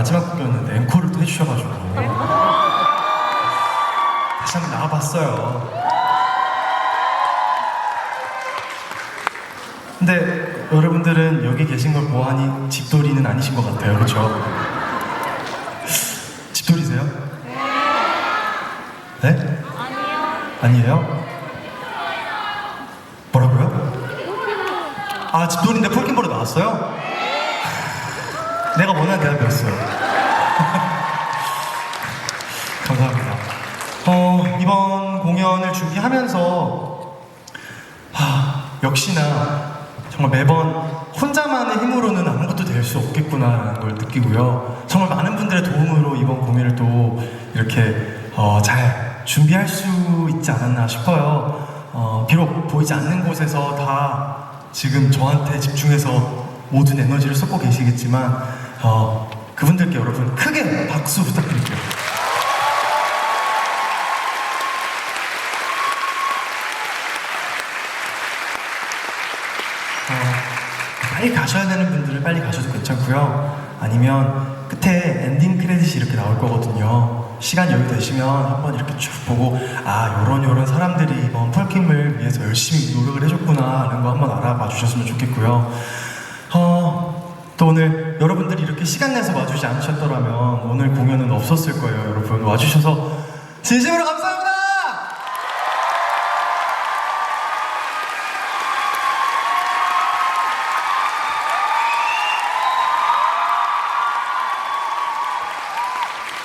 마지막 곡이었는데 앵콜을 또 해주셔가지고 다시 한번 나와봤어요. 근데 여러분들은 여기 계신 걸 보아하니 집돌이는 아니신 것 같아요, 그렇죠? 집돌이세요? 네? 아니에요? 뭐라고요? 아 집돌인데 폴킴 보러 나왔어요? 내가 원하는 대답이었어요. 감사합니다. 어, 이번 공연을 준비하면서 하, 역시나 정말 매번 혼자만의 힘으로는 아무것도 될 수 없겠구나라는 걸 느끼고요. 정말 많은 분들의 도움으로 이번 공연을 또 이렇게 어, 잘 준비할 수 있지 않았나 싶어요. 어, 비록 보이지 않는 곳에서 다 지금 저한테 집중해서 모든 에너지를 쏟고 계시겠지만 어, 그분들께 여러분 크게 박수 부탁드릴게요. 어, 빨리 가셔야 되는 분들은 빨리 가셔도 괜찮고요. 아니면 끝에 엔딩 크레딧이 이렇게 나올 거거든요. 시간 여유 되시면 한번 이렇게 쭉 보고 아 요런 요런 사람들이 이번 펄킴을 위해서 열심히 노력을 해줬구나 라는 거 한번 알아봐 주셨으면 좋겠고요. 어, 또 오늘 여러분들이 이렇게 시간 내서 와주지 않으셨더라면 오늘 공연은 없었을 거예요, 여러분. 와주셔서 진심으로 감사합니다!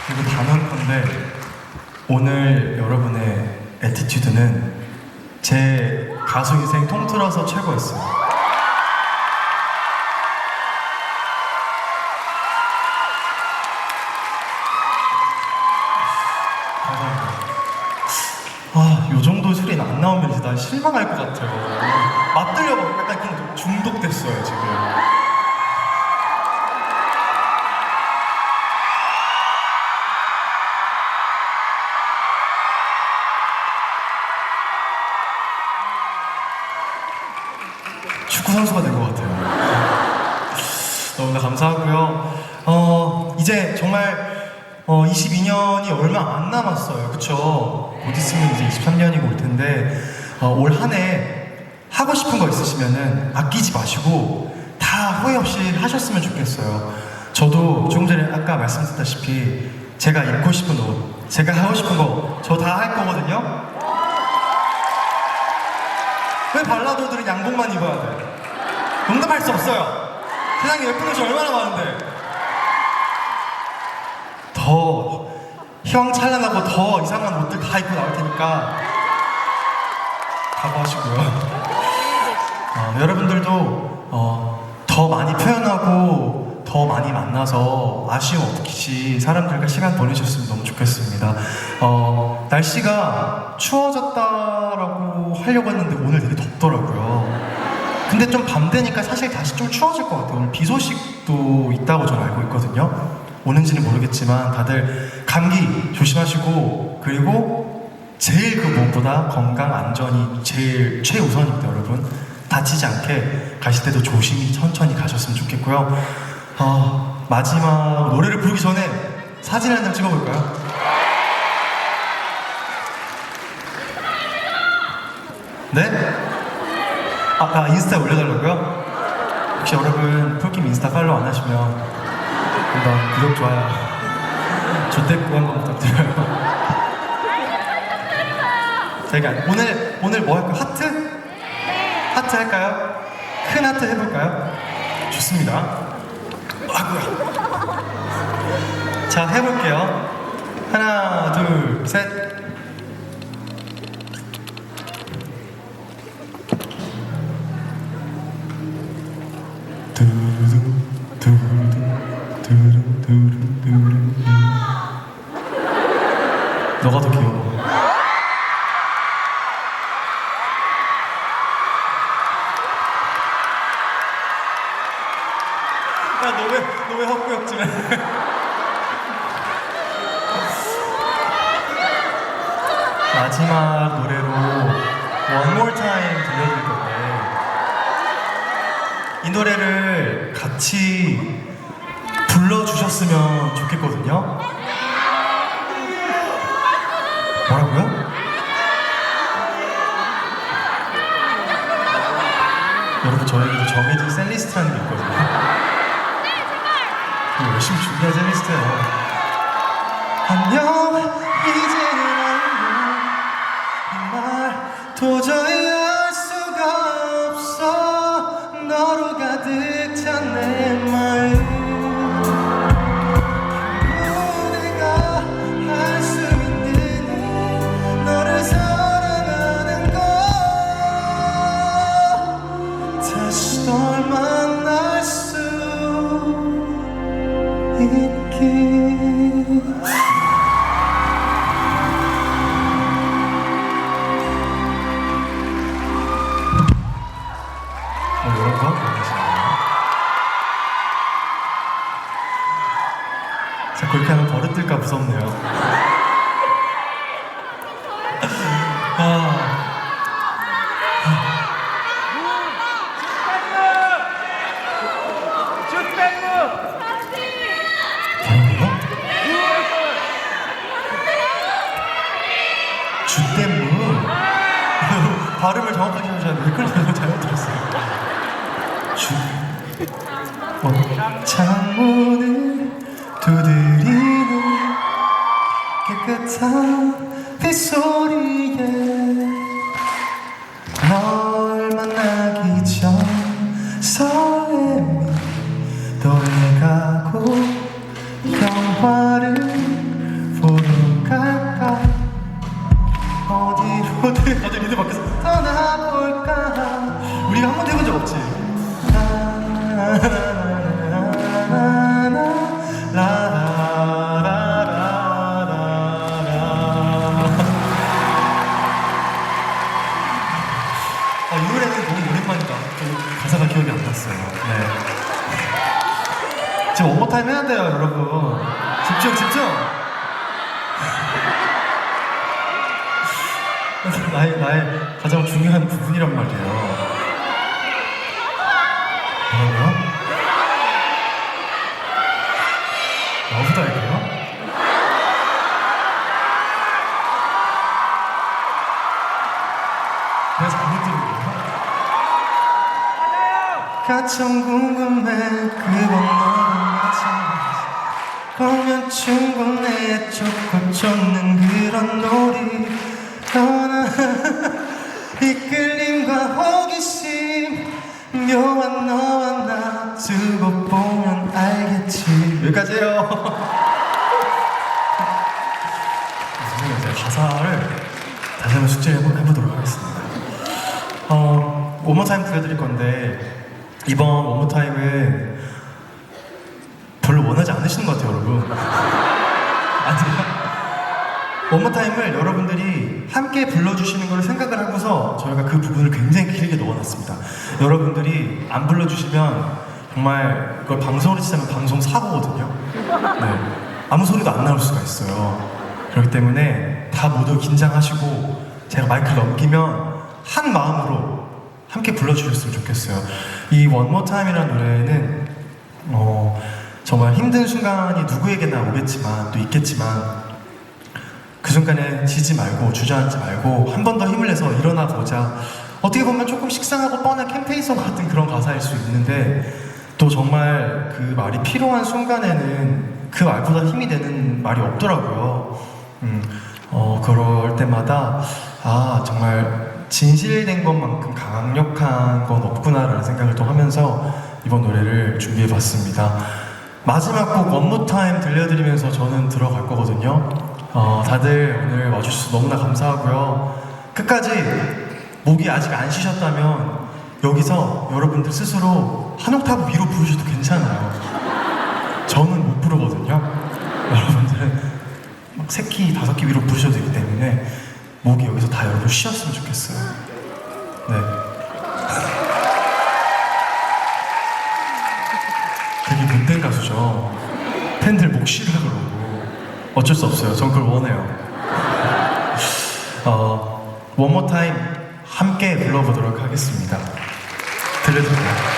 그리고 단언 건데 오늘 여러분의 에티튜드는 제 가수 인생 통틀어서 최고였어요. 나오면 이제 난 실망할 것 같아요. 맞들려 약간 좀 중독됐어요, 지금. 축구 선수가 된 것 같아요. 너무나 감사하고요. 어, 이제 정말 어, 22년이 얼마 안 남았어요. 그쵸? 곧 있으면 이제 23년이고 올 텐데 어, 올 한 해 하고 싶은 거 있으시면은 아끼지 마시고 다 후회 없이 하셨으면 좋겠어요. 저도 조금 전에 아까 말씀드렸다시피 제가 입고 싶은 옷, 제가 하고 싶은 거 저 다 할 거거든요. 왜 발라더들은 양복만 입어야 돼? 농담할 수 없어요. 세상에 예쁜 옷이 얼마나 많은데. 더 휘황찬란하고 더 이상한 옷들 다 입고 나올 테니까 각오하시고요. 어, 여러분들도 어, 더 많이 표현하고 더 많이 만나서 아쉬움 없이 사람들과 시간 보내셨으면 너무 좋겠습니다. 어, 날씨가 추워졌다라고 하려고 했는데 오늘 되게 덥더라고요. 근데 좀 밤 되니까 사실 다시 좀 추워질 것 같아요. 오늘 비 소식도 있다고 저는 알고 있거든요. 오는지는 모르겠지만 다들 감기 조심하시고 그리고 제일 그 무엇보다 건강 안전이 제일 최우선입니다, 여러분. 다치지 않게 가실 때도 조심히 천천히 가셨으면 좋겠고요. 어, 마지막 노래를 부르기 전에 사진 한 장 찍어볼까요? 네? 아, 아 인스타 올려달라고요? 혹시 여러분 폴킴 인스타 팔로우 안 하시면 한번 구독, 좋아요 조댓구 한번 부탁드려요 제가 오늘 오늘 뭐 할까요? 하트? 하트 할까요? 큰 하트 해볼까요? 좋습니다 아구야 자 해볼게요 하나 둘 셋 야너왜 너 왜 헛구역질해 마지막 노래로 One More Time 들려드릴 건데 이 노래를 같이 불러주셨으면 좋겠거든요. 뭐라고요? 여러분 저에게도 정해진 셀리스트라는 게 있거든요. 열심히 준비한 셀리스트예요. 안녕 이제는 안녕 말 도저히 그렇게 하면 버릇들까 무섭네요. 아? 주댐무 발음을 정확하게 하셔야 돼. 헷갈려서 잘못 들었어요. 주 어, 창문을 두드 한 번도 해본 적 없지 아, 이 노래는 너무 오랜만이다. 좀 가사가 기억이 안 났어요. 네. 지금 원모타임 해야 돼요, 여러분. 집중, 집중! 나의, 나의 가장 중요한 부분이란 말이에요. 뭐라고요? 러브다이브요? 내가 잘못 들은 거야? 가장 궁금해 그건 너는 마찬가지 보면 충분해 쫓고 쫓는 그런 놀이 떠나 이끌림과 호기심 묘한 너와 나 두고 보면 알겠지 여기까지예요 죄송해요 제가 가사를 다시 한번 숙제를 해보- 해보도록 하겠습니다 어, 원모타임 들려드릴 건데 이번 원모타임은 별로 원하지 않으시는 것 같아요 여러분 아니요 원모타임을 여러분들이 함께 불러주시는 걸 생각을 하고서 저희가 그 부분을 굉장히 길게 넣어놨습니다 여러분들이 안 불러주시면 정말 그걸 방송으로 치자면 방송 사고거든요 네. 아무 소리도 안 나올 수가 있어요 그렇기 때문에 다 모두 긴장하시고 제가 마이크를 넘기면 한 마음으로 함께 불러주셨으면 좋겠어요. 이 One More Time이라는 노래는 어, 정말 힘든 순간이 누구에게나 오겠지만 또 있겠지만 그 순간에 지지 말고 주저앉지 말고 한 번 더 힘을 내서 일어나 보자. 어떻게 보면 조금 식상하고 뻔한 캠페인송 같은 그런 가사일 수 있는데 또 정말 그 말이 필요한 순간에는 그 말보다 힘이 되는 말이 없더라고요. 음, 어, 그럴 때마다 아 정말 진실된 것만큼 강력한 건 없구나라는 생각을 또 하면서 이번 노래를 준비해봤습니다. 마지막 곡 원모 타임 들려드리면서 저는 들어갈 거거든요. 어, 다들 오늘 와주셔서 너무나 감사하고요. 끝까지 목이 아직 안 쉬셨다면 여기서 여러분들 스스로 한 옥타브 위로 부르셔도 괜찮아요. 저는 못 부르거든요. 여러분들은 막 세 키, 다섯 키 위로 부르셔도 되기 때문에 목이 여기서 다 여러분 쉬었으면 좋겠어요. 네. 되게 못된 가수죠. 팬들 목 쉬라 그러고 어쩔 수 없어요. 전 그걸 원해요. 어, 원모 타임 함께 불러보도록 하겠습니다. 들려드릴까요?